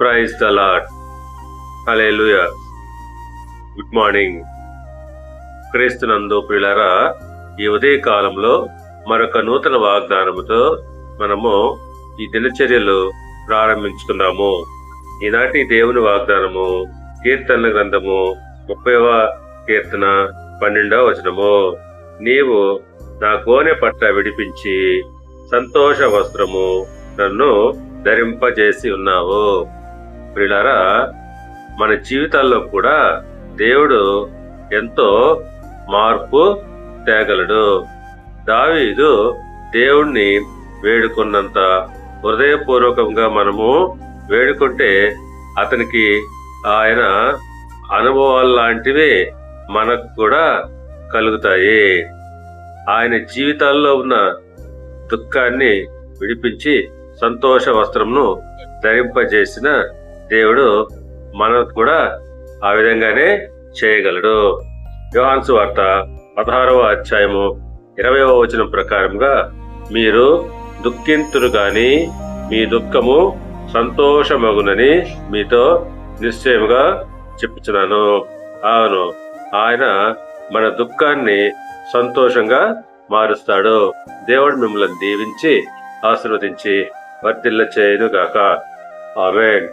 Praise the Lord అలే good morning క్రీస్తునందు ప్రియులారా ఈ ఉదయ కాలంలో మరొక నూతన వాగ్దానముతో మనము ఈ దినచర్యలు ప్రారంభించుకున్నాము ఈనాటి దేవుని వాగ్దానము కీర్తనల గ్రంథము ముప్పైవ కీర్తన పన్నెండవ వచనము. నీవు నా గోనె పట్ట విడిపించి సంతోష వస్త్రము నన్ను ధరింపజేసి ఉన్నావు. ప్రిలారా మన జీవితాల్లో కూడా దేవుడు ఎంతో మార్పు తేగలడు. దావీదు దేవుణ్ణి వేడుకున్నంత హృదయపూర్వకంగా మనము వేడుకుంటే అతనికి ఆయన అనుభవాలు లాంటివి మనకు కూడా కలుగుతాయి. ఆయన జీవితాల్లో ఉన్న దుఃఖాన్ని విడిపించి సంతోష వస్త్రంను ధరింపజేసిన దేవుడు మనకు కూడా ఆ విధంగానే చేయగలడు. యోహాన్సు వార్త పదహారవ అధ్యాయము ఇరవైవ వచనం ప్రకారంగా మీరు దుఃఖింతురు గాని మీ దుఃఖము సంతోషమగునని మీతో నిశ్చయముగా చెప్పుచున్నాను. అవును ఆయన మన దుఃఖాన్ని సంతోషంగా మారుస్తాడు. దేవుడు మిమ్మల్ని దీవించి ఆశీర్వదించి వర్తిల్ల చేయను గాక ఆమెన్.